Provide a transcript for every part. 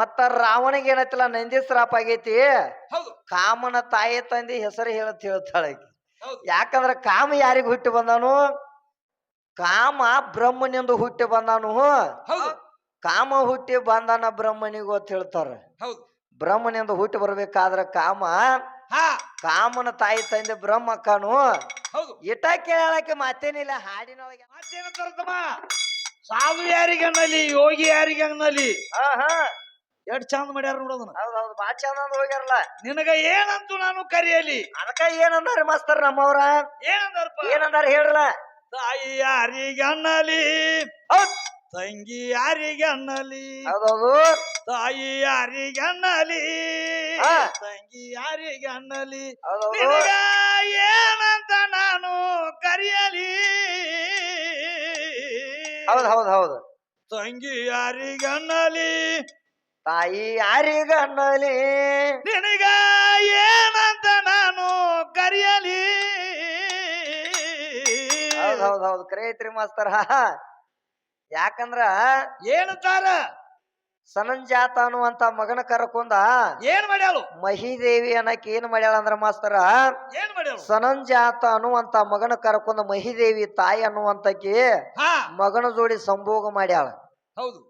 ಮತ್ತ ರಾವಣಿಗೆ ನಂದಿ ಸ್ರಾಪ್ ಆಗೈತಿ. ಕಾಮನ ತಾಯಿ ತಂದಿ ಹೆಸರು ಹೇಳತ್ ಹೇಳ್ತಾಳೆ ಯಾಕಂದ್ರ ಕಾಮ ಯಾರಿಗ ಹುಟ್ಟಿ ಬಂದಾನು? ಕಾಮ ಬ್ರಹ್ಮನಿಂದ ಹುಟ್ಟಿ ಬಂದಾನು. ಕಾಮ ಹುಟ್ಟಿ ಬಂದಾನ ಬ್ರಹ್ಮನಿಗೂ ಅಂತ ಹೇಳ್ತಾರ. ಬ್ರಹ್ಮನಿಂದ ಹುಟ್ಟಿ ಬರ್ಬೇಕಾದ್ರ ಕಾಮ ಹಾ. ಕಾಮನ ತಾಯಿ ತಂದೆ ಬ್ರಹ್ಮ ಹೌದು. ಇಟ ಕೇಳಕ್ಕೆ ಮಾತೇನಿಲ್ಲ ಹಾಡಿನೊಳಗೆ. ಮತ್ತೇನ ಸಾಧು ಯಾರಿಗೆ ಅನ್ನಲಿ ಯೋಗಿ ಯಾರಿಗೆ ಅನ್ನಲಿ? ಹಾ ಹಾ. ಎಷ್ಟ್ ಚಂದ ಮಾಡ್ಯಾರ ನೋಡೋದನ್ನ ಹೌದೌದು ಬಾ ಚಂದ ಅಂದ್ ಹೋಗ್ಯಾರಲ್ಲ. ನಿನಗ ಏನಂತು ನಾನು ಕರೆಯಲಿ? ಅದಕ್ಕ ಏನಂದಾರ ಮಾಸ್ತರ್ ನಮ್ಮವ್ರ? ಏನಂದಾರಪ್ಪ? ಏನಂದಾರ ಹೇಳ್ರಲ್ಲ? ತಾಯಿ ಯಾರಿಗೆ ಅನ್ನಲಿ ಹೌದ್. ತಂಗಿ ಯಾರಿಗೆ ಅನ್ನಲಿ ಹೌದೌದು ತಾಯಿ ಯಾರಿಗೆ ಅನ್ನಲಿ ಹಾ. ತಂಗಿ ಯಾರಿಗೆ ಹೌದೌದು ನಿನಗ ಏನಂತ ನಾನು ಕರೆಯಲಿ? ಹೌದ್ ಹೌದ್ ಹೌದು. ತಂಗಿ ಯಾರಿಗೆ ಅನ್ನಲಿ ತಾಯಿ ಯಾರಿಗನ್ನಲಿ ನಿನಗ ಏನಂತ ನಾನು ಕರೆಯಲಿ? ಹೌದ್ ಹೌದ್ ಮಾಸ್ತರ ಕರೆ ಐತ್ರಿ ಮಾಸ್ತರ್. ಯಾಕಂದ್ರ ಏನಂತಾರ? ಸನಂಜಾತ ಅನ್ನುವಂತ ಮಗನ ಕರ್ಕೊಂಡ ಏನ್ ಮಾಡ್ಯಾಳು? ಮಹಿದೇವಿ ಅನ್ನಕ್ಕೆ ಏನ್ ಮಾಡ್ಯಾಳ ಅಂದ್ರ ಮಾಸ್ತರ ಏನ್ ಮಾಡ್ಯಾಳು? ಸನಂಜಾತ ಅನ್ನುವಂತ ಮಗನ ಕರ್ಕೊಂಡ ಮಹಿದೇವಿ ತಾಯಿ ಅನ್ನುವಂತಕಿ ಹಾ. ಮಗನ ಜೋಡಿ ಸಂಭೋಗ ಮಾಡ್ಯಾಳ. ಹೌದು.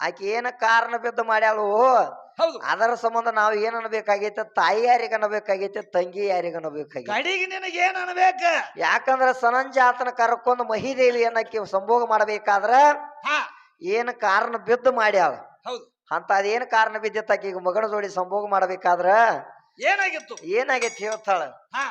ಆಕೆ ಏನ ಕಾರಣ ಬಿದ್ದು ಮಾಡ್ಯಾಳು? ಹೌದು. ಅದರ ಸಂಬಂಧ ನಾವು ಏನ್ ಅನ್ಬೇಕಾಗೈತೆ? ತಾಯಿ ಯಾರಿಗೆ ಅನ್ಬೇಕಾಗೈತೆ? ತಂಗಿ ಯಾರಿಗ ಅನ್ಬೇಕಾಗೈತೆ? ಕಡಿಗೆ ನಿನಗೆ ಏನ್ ಅನ್ಬೇಕ? ಯಾಕಂದ್ರ ಸನಂಜಾತನ ಕರ್ಕೊಂಡು ಮಹಿದೇವಿ ಅನ್ನಕ್ಕೆ ಸಂಭೋಗ ಮಾಡಬೇಕಾದ್ರ ಹಾ. ಏನ್ ಕಾರಣ ಬಿದ್ದು ಮಾಡ್ಯಾಳ? ಹೌದು. ಅಂತ ಅದೇನ್ ಕಾರಣ ಬಿದ್ದಿತ್ತ ಈಗ ಮಗನ ಜೋಡಿ ಸಂಭೋಗ ಮಾಡಬೇಕಾದ್ರ ಏನಾಗಿತ್ತು? ಏನಾಗೈತಿ ಹೇಳ್ತಾಳ? ಹಾ.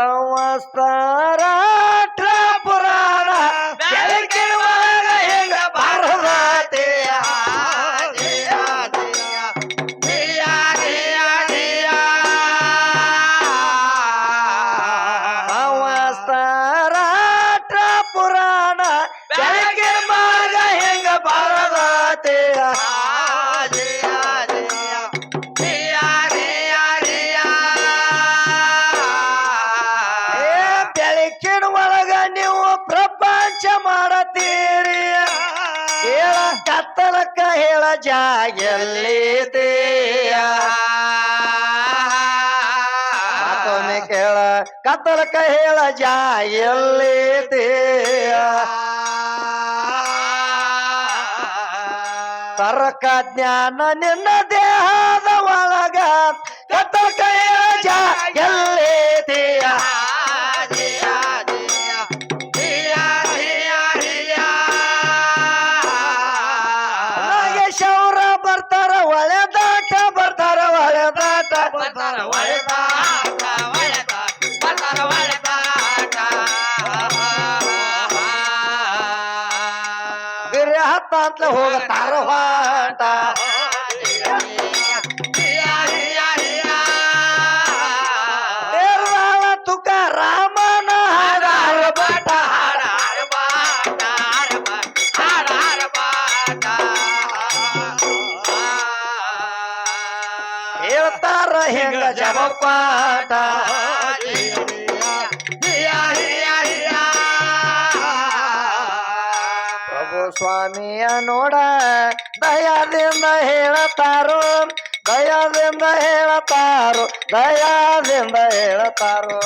ಏ ಜಾಗೆಲ್ಲಿದೆಯ ಮತ್ತೊಮ್ಮೆ ಕೇಳ ಕತ್ತಲಕ್ಕ ಹೇಳ ಜಾಗೆಲ್ಲಿದೆಯ ತರಕ ಜ್ಞಾನ ನಿನ್ನ ದೇಹದ ಒಳಗ ಕತ್ತಲಕ್ಕ ಹೇಳ ಜಾಗೆಲ್ಲಿದೆಯ ಬರ್ತಾರ ಒಳೆದಾಟ ಬರ್ತಾರ ಒಳೆದಾಟ ಬರ್ತಾರ ಬಿರಿ ಹತ್ತ ಅಂತ ಹೋಗ್ತಾರ ಹೊಂಟ. ಹೆಂಗ ಜಬಪಾಟ ಪ್ರಭು ಸ್ವಾಮಿಯ ನೋಡ ದಯಾದಿಂದ ಹೇಳತಾರೋ? ದಯಾದಿಂದ ಹೇಳತಾರೋ? ದಯಾದಿಂದ ಹೇಳತಾರೋ?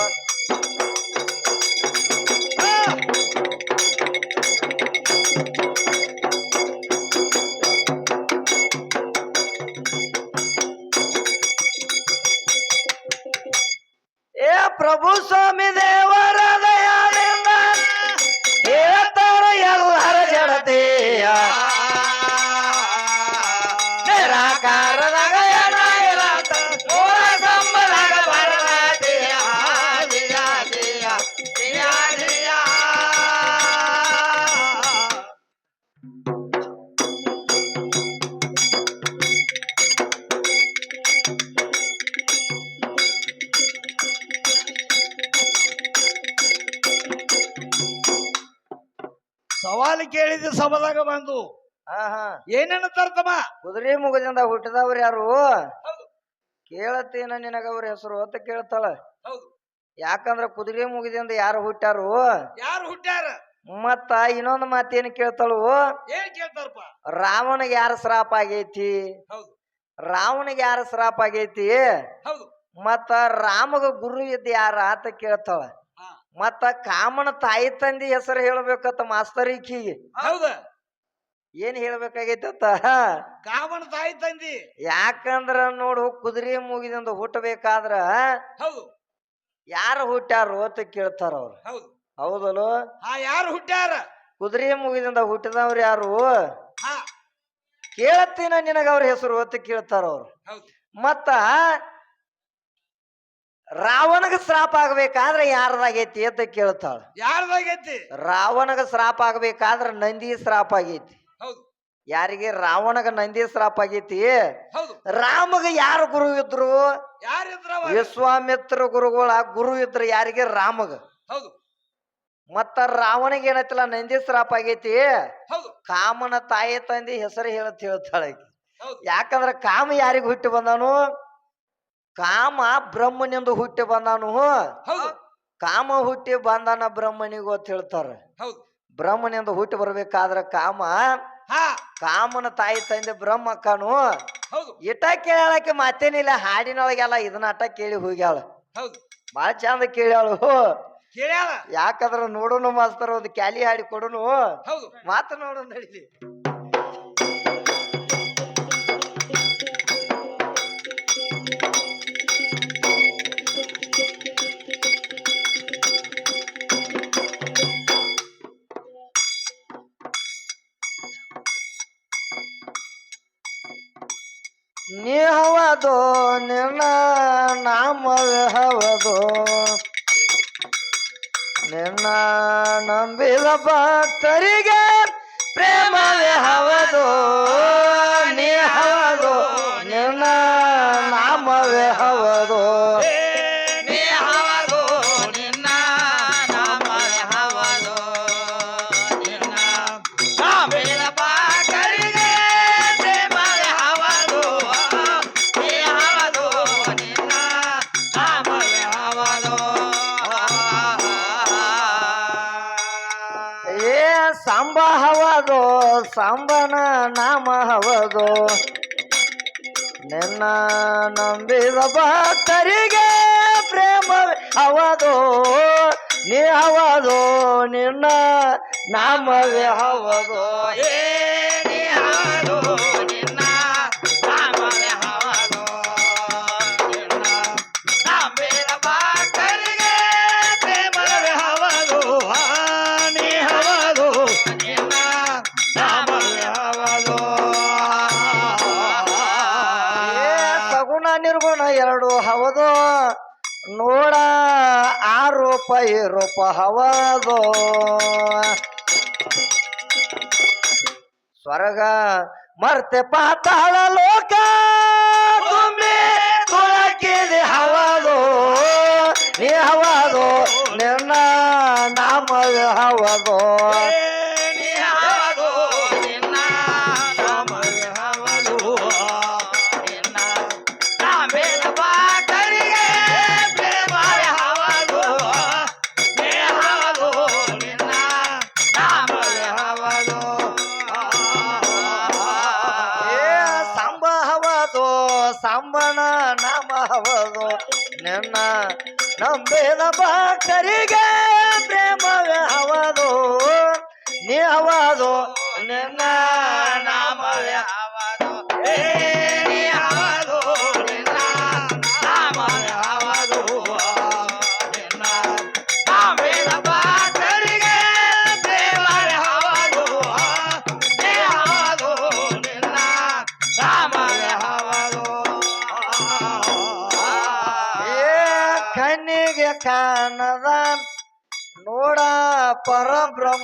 ಕೇಳಿದ ಸಭದಾಗ ಬಂದು. ಹಾ ಹಾ. ಏನೇನು ತರ್ತಮ್ಮ ಕುದುರೆ ಮುಗದಿಂದ ಹುಟ್ಟಿದವ್ರು ಯಾರು? ಕೇಳತ್ತೇನ ನಿನಗ ಅವ್ರ ಹೆಸರು ಅಂತ ಕೇಳ್ತಾಳ. ಹೌದು. ಯಾಕಂದ್ರ ಕುದುರೆ ಮುಗಿದಿಂದ ಯಾರು ಹುಟ್ಟಾರು? ಯಾರು ಹುಟ್ಟ್ಯಾರ? ಮತ್ತ ಇನ್ನೊಂದು ಮಾತೇನು ಕೇಳ್ತಾಳು? ಏನ್ ಕೇಳ್ತಾರಪ್ಪ? ರಾವಣಗೆ ಯಾರ ಶ್ರಾಪ ಆಗೈತಿ? ಹೌದು. ರಾವಣಗೆ ಯಾರ ಶ್ರಾಪ ಆಗೈತಿ? ಹೌದು. ಮತ್ತ ರಾಮಗ ಗುರು ಇದ್ದ ಯಾರ ಅಂತ ಕೇಳ್ತಾಳ. ಮತ್ತ ಕಾಮನ ತಾಯಿ ತಂದಿ ಹೆಸರು ಹೇಳ್ಬೇಕತ್ತ ಮಾಸ್ತರ್ ಈಕಿಗೆ. ಹೌದ. ಏನ್ ಹೇಳ್ಬೇಕಾಗೈತತ್ತ ಕಾಮನ ತಾಯಿ ತಂದಿ. ಯಾಕಂದ್ರ ನೋಡು ಕುದುರೆ ಮುಗಿದಿಂದ ಹುಟ್ಟಬೇಕಾದ್ರ ಹೌದು. ಯಾರು ಹುಟ್ಟಾರು ಅಂತ ಕೇಳ್ತಾರ ಅವ್ರು. ಹೌದು. ಹೌದಲ್ಲೋ? ಯಾರು ಹುಟ್ಟ್ಯಾರ? ಕುದುರೆ ಮುಗಿದಿಂದ ಹುಟ್ಟಿದವ್ರು ಯಾರು? ಕೇಳತ್ತೀನ ನಿನಗ ಅವ್ರ ಹೆಸರು ಅಂತ ಕೇಳ್ತಾರ ಅವ್ರು. ಮತ್ತ ರಾವಣಗ ಶ್ರಾಪ ಆಗ್ಬೇಕಾದ್ರೆ ಯಾರ್ದಾಗೈತಿ ಅಂತ ಕೇಳ್ತಾಳ. ಯಾರ್ದಾಗೈತಿ? ರಾವಣಗ ಶ್ರಾಪ ಆಗ್ಬೇಕಾದ್ರ ನಂದಿ ಶ್ರಾಪ ಆಗೈತಿ. ಯಾರಿಗೆ ರಾವಣಗ ನಂದಿ ಶ್ರಾಪ ಆಗೈತಿ? ರಾಮಗ ಯಾರು ಗುರು ಇದ್ರು? ವಿಶ್ವಾಮಿತ್ರ ಗುರುಗಳ ಗುರು ಇದ್ರು ಯಾರಿಗೆ? ರಾಮಗ. ಮತ್ತ ರಾವಣಗ ಏನೈತಿಲ್ಲ? ನಂದಿ ಶ್ರಾಪ ಆಗೈತಿ? ಕಾಮನ ತಾಯಿ ತಂದಿ ಹೆಸರು ಹೇಳತ್ ಹೇಳ್ತಾಳ. ಯಾಕಂದ್ರ ಕಾಮ ಯಾರಿಗ ಹುಟ್ಟಿ ಬಂದಾನು ಕಾಮ ಬ್ರಹ್ಮನಿಂದ ಹುಟ್ಟಿ ಬಂದಾನು ಹೌದು. ಕಾಮ ಹುಟ್ಟಿ ಬಂದಾನ ಬ್ರಹ್ಮನಿಗೂ ಅಂತ ಹೇಳ್ತಾರ. ಹೌದು. ಬ್ರಹ್ಮನಿಂದ ಹುಟ್ಟಿ ಬರ್ಬೇಕಾದ್ರ ಕಾಮ ಹಾ. ಕಾಮನ ತಾಯಿ ತಂದೆ ಬ್ರಹ್ಮಕ್ಕನು ಹೌದು. ಇಟ ಕೇಳಕ್ಕೆ ಮತ್ತೇನಿಲ್ಲ ಹಾಡಿನೊಳಗೆಲ್ಲ ಇದನ್ನ ಅಟ ಕೇಳಿ ಹೋಗ್ಯಾಳ. ಹೌದು. ಬಾಳ ಚಂದ ಕೇಳ್ಯಾಳು ಯಾಕಂದ್ರ ನೋಡೋನು ಮಾಸ್ತರ ಒಂದು ಕ್ಯಾಲಿ ಹಾಡಿ ಕೊಡೋನು. ಹೌದು. ಮಾತು ನೋಡೋಣ ನಡೀಲಿ. ನೀ ಹವದೋ ನಿನ್ನ ನಾಮವೇ ಹವದೋ. ನಿನ್ನ ನಂಬಿದ ಭಕ್ತರಿಗೆ ಪ್ರೇಮವೇ ಹವದೋ. ನೀ ಹವದೋ ನಿನ್ನ ನಾಮವೇ ಹವದು. ಸಾಂಬನ ನಾಮ ಹವದು ನಿನ್ನ ನಂಬಿದ ಭಕ್ತರಿಗೆ ಪ್ರೇಮ ಹವದು ನೀ ಹವದು ನಿನ್ನ ನಾಮವೇ ಹವದು ಏ ನೋಡ, ಆ ರೂಪ ಹವಗೋ ಸ್ವರ್ಗ, ಮರ್ತೆ ಪಾತಾಳ ಲೋಕ, ತುಂಬಿ ಕೊಳಕಿದೆ ಹವದು ನೀ ಹವದು ನಿನ್ನ ನಾಮವೇ ಹವದು ನಂಬಿದ ಭಕ್ತರಿಗೆ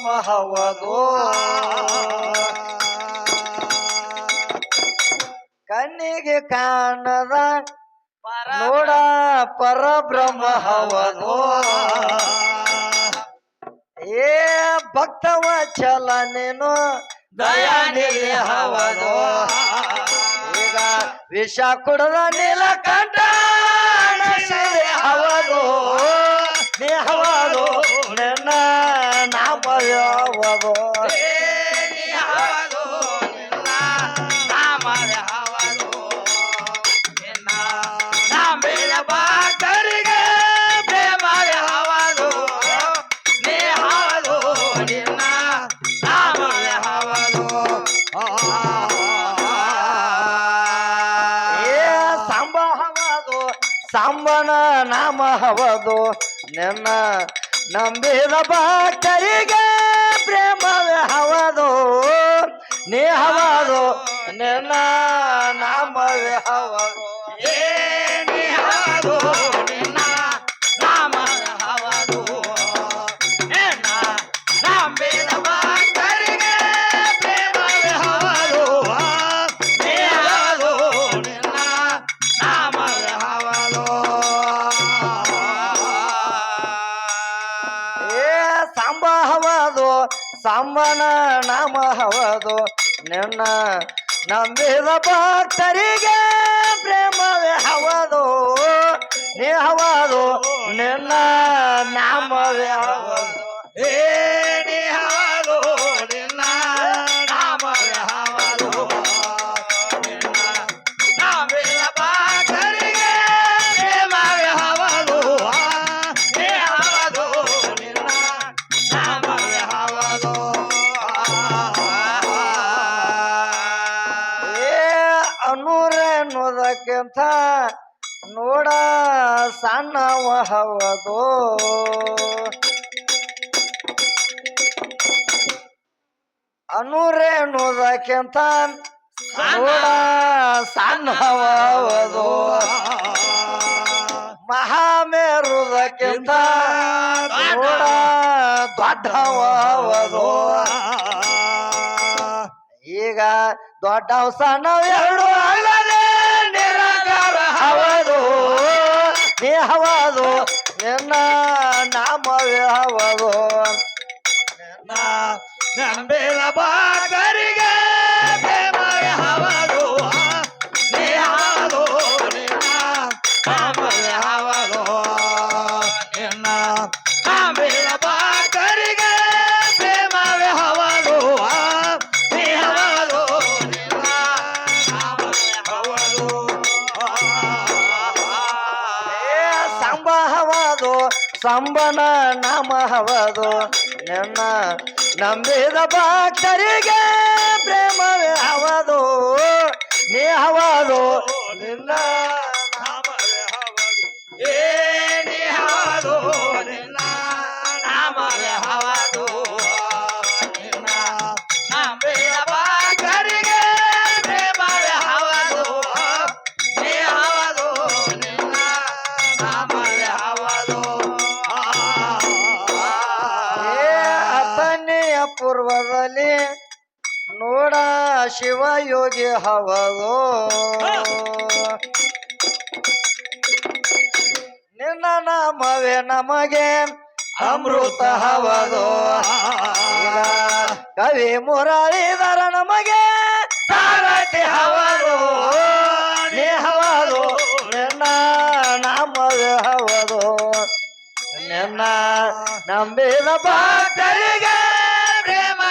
ಪರಬ್ರಹ್ಮ ಹವದು ಕಣ್ಣಿಗೆ ಕಾಣದ ನೋಡ ಪರಬ್ರಹ್ಮ ಹವದು ಏ ಭಕ್ತವ ಚಲ ನೀನು ದಯಾನಿಧಿ ಹವದು ಈಗ ವಿಷ ಕುಡದ ನೀಲಕಂಠ ನಶಿದೆ ಹವದು ನೀ ಹವದು ನಿನ್ನ ನಂಬಿದ ಭಕ್ತರಿಗೆ ಪ್ರೇಮವೇ ಹವದು ನೀ ಹವದು ನಿನ್ನ ನಾಮವೇ ಹವದು ಏನಿ ಹವದು ಹವದು ಸಾಂಬನ ನಾಮ ಹವದು, ನಿನ್ನ ನಂಬಿದ ಭಕ್ತರಿಗೆ ಪ್ರೇಮವೇ ಹವದು. ನೀ ಹವದು, ನಿನ್ನ ನಾಮವೇ ಹವದು. ಏನಿ ಸಣ್ಣವ ಹವದೋ ಅನುರೇಣುದಕ್ಕಿಂತ ನೋಡ ಸಣ್ಣವ ಹವದು ಮಹಾಮೇರುದಕ್ಕಿಂತ ನೋಡ ದೊಡ್ಡವ ಈಗ ದೊಡ್ಡವ ಸಣ್ಣ ಎರಡು ಅಲ್ಲದೆ ನಿರಾಕಾರ ಹವದು ನೀ ಹವದು ನಿನ್ನ ನಾಮವೇ ಹವದು ನಂಬಿದ ಭಕ್ತರಿಗೆ ಪ್ರೇಮವೇ ಹವದು ನಿನ್ನ ನಂಬಿದ ಭಕ್ತರಿಗೆ ಪ್ರೇಮವೇ ಹವದು ನೀ ಹವದು ನಿನ್ನ ಪೂರ್ವದಲ್ಲಿ ನೋಡ ಶಿವಯೋಗಿ ಹವದು ನಿನ್ನ ನಾಮವೇ ನಮಗೆ ಅಮೃತ ಹವದು ಕವಿ ಮುರಳೀಧರ ನಮಗೆ ಸಾರಥಿ ಹವದು ನೀ ಹವದು ನಿನ್ನ ನಾಮವೇ ಹವದು ನಿನ್ನ ನಂಬಿದ ಭಕ್ತರಿಗೆ Suprema!